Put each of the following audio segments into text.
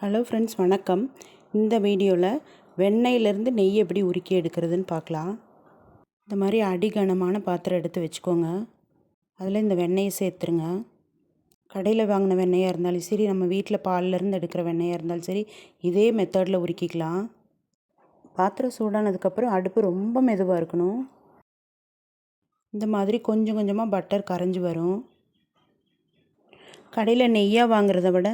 Hello friends வணக்கம். இந்த வீடியோவில் வெண்ணெயிலேருந்து நெய் எப்படி உருக்கி எடுக்கிறதுன்னு பார்க்கலாம். இந்த மாதிரி அடிகனமான பாத்திரம் எடுத்து வச்சுக்கோங்க. அதில் இந்த வெண்ணெயை சேர்த்துருங்க. கடையில் வாங்கின வெண்ணெயாக இருந்தாலும் சரி நம்ம வீட்டில் பால்லேருந்து எடுக்கிற வெண்ணெயாக இருந்தாலும் சரி இதே மெத்தடில் உருக்கிக்கலாம். பாத்திரம் சூடானதுக்கப்புறம் அடுப்பு ரொம்ப மெதுவாக இருக்கணும். இந்த மாதிரி கொஞ்சம் கொஞ்சமாக பட்டர் கரைஞ்சி வரும். கடையில் நெய்யாக வாங்குறத விட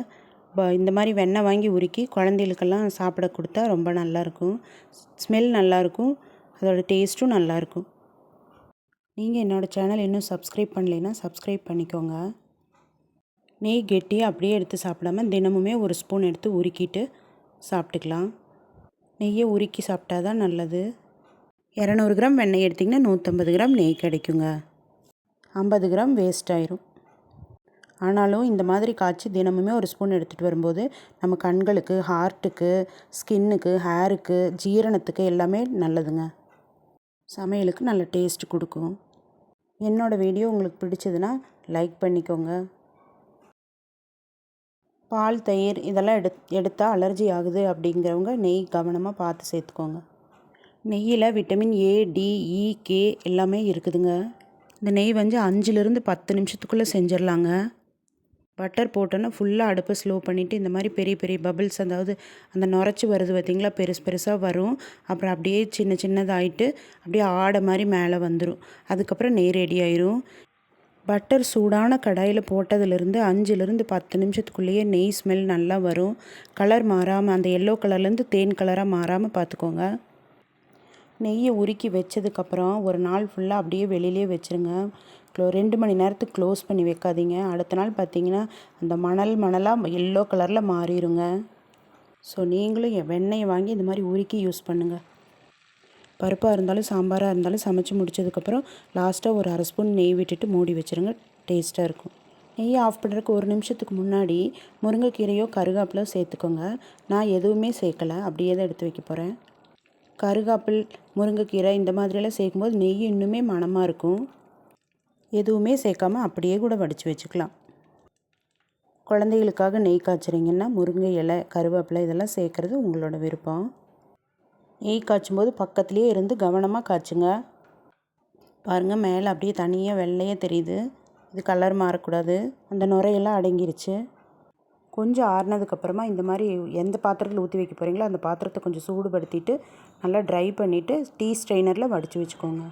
இந்த மாதிரி வெண்ணெய் வாங்கி உருக்கி குழந்தைகளுக்கெல்லாம் சாப்பிட கொடுத்தா ரொம்ப நல்லாயிருக்கும். ஸ்மெல் நல்லாயிருக்கும். அதோடய டேஸ்ட்டும் நல்லாயிருக்கும். நீங்கள் என்னோடய சேனல் இன்னும் சப்ஸ்கிரைப் பண்ணலைன்னா சப்ஸ்கிரைப் பண்ணிக்கோங்க. நெய் கெட்டியாக அப்படியே எடுத்து சாப்பிடாம தினமுமே ஒரு ஸ்பூன் எடுத்து உருக்கிட்டு சாப்பிட்டுக்கலாம். நெய்யை உருக்கி சாப்பிட்டா தான் நல்லது. இரநூறு கிராம் வெண்ணெய் எடுத்திங்கன்னா நூற்றம்பது கிராம் நெய் கிடைக்குங்க. ஐம்பது கிராம் வேஸ்ட் ஆயிரும். ஆனாலும் இந்த மாதிரி காய்ச்சி தினமுமே ஒரு ஸ்பூன் எடுத்துகிட்டு வரும்போது நம்ம கண்களுக்கு ஹார்ட்டுக்கு ஸ்கின்னுக்கு ஹேருக்கு ஜீரணத்துக்கு எல்லாமே நல்லதுங்க. சமையலுக்கு நல்ல டேஸ்ட் கொடுக்கும். என்னோடய வீடியோ உங்களுக்கு பிடிச்சதுன்னா லைக் பண்ணிக்கோங்க. பால் தயிர் இதெல்லாம் எடு எடுத்தால் அலர்ஜி ஆகுது அப்படிங்கிறவங்க நெய் கவனமாக பார்த்து சேர்த்துக்கோங்க. நெய்யில் vitamin A D E K எல்லாமே இருக்குதுங்க. இந்த நெய் வந்து அஞ்சுலேருந்து பத்து நிமிஷத்துக்குள்ளே செஞ்சிடலாங்க. பட்டர் போட்டோன்னா ஃபுல்லாக அடுப்பை ஸ்லோ பண்ணிவிட்டு இந்த மாதிரி பெரிய பெரிய பபிள்ஸ் அதாவது அந்த நுரைச்சி வருது பார்த்திங்களா? பெருசு பெருசாக வரும். அப்புறம் அப்படியே சின்ன சின்னதாகிட்டு அப்படியே ஆடை மாதிரி மேலே வந்துடும் அதுக்கப்புறம் நெய் ரெடி ஆயிரும். பட்டர் சூடான கடாயில் போட்டதுலேருந்து அஞ்சுலேருந்து பத்து நிமிஷத்துக்குள்ளேயே நெய் ஸ்மெல் நல்லா வரும். கலர் மாறாமல் அந்த எல்லோ கலர்லேருந்து தேன் கலராக மாறாமல் பார்த்துக்கோங்க. நெய்யை உருக்கி வச்சதுக்கப்புறம் ஒரு நாள் ஃபுல்லாக அப்படியே வெளியிலே வச்சுருங்க. க்ளோ ரெண்டு மணி நேரத்துக்கு க்ளோஸ் பண்ணி வைக்காதீங்க. அடுத்த நாள் பார்த்தீங்கன்னா அந்த மணல் மணலாக எல்லோ கலரில் மாறிடுங்க ஸோ நீங்களும் என் வெண்ணெயை வாங்கி இந்த மாதிரி உருக்கி யூஸ் பண்ணுங்கள் பருப்பாக இருந்தாலும் சாம்பாராக இருந்தாலும் சமைச்சு முடிச்சதுக்கப்புறம் லாஸ்ட்டாக ஒரு அரை ஸ்பூன் நெய் விட்டுட்டு மூடி வச்சுருங்க. டேஸ்ட்டாக இருக்கும். நெய் ஆஃப் பண்ணுறதுக்கு ஒரு நிமிஷத்துக்கு முன்னாடி முருங்கைக்கீரையோ கருகாப்பிலோ சேர்த்துக்கோங்க. நான் எதுவுமே சேர்க்கலை. அப்படியே தான் எடுத்து வைக்க போகிறேன் கருகாப்பில் முருங்கைக்கீரை இந்த மாதிரியெல்லாம் சேர்க்கும்போது நெய் இன்னுமே மணமாக இருக்கும். எதுவுமே சேர்க்காம அப்படியே கூட வடித்து வச்சுக்கலாம். குழந்தைகளுக்காக நெய் காய்ச்சுறீங்கன்னா முருங்கை இலை கருவேப்பிலை இதெல்லாம் சேர்க்குறது உங்களோட விருப்பம். நெய் காய்ச்சும் போது பக்கத்துலேயே இருந்து கவனமாக காய்ச்சுங்க. பாருங்கள் மேலே அப்படியே தனியாக வெள்ளையே தெரியுது. இது கலர் மாறக்கூடாது. அந்த நுரையெல்லாம் அடங்கிருச்சு. கொஞ்சம் ஆறுனதுக்கப்புறமா இந்த மாதிரி எந்த பாத்திரத்தில் ஊற்றி வைக்க போகிறீங்களோ அந்த பாத்திரத்தை கொஞ்சம் சூடுபடுத்திட்டு நல்லா ட்ரை பண்ணிவிட்டு டீ ஸ்ட்ரெயினரில் வடித்து வச்சுக்கோங்க.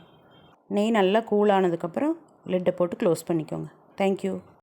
நெய் நல்லா கூலானதுக்கப்புறம் லிட்டை போட்டு க்ளோஸ் பண்ணிக்கோங்க. தேங்க்யூ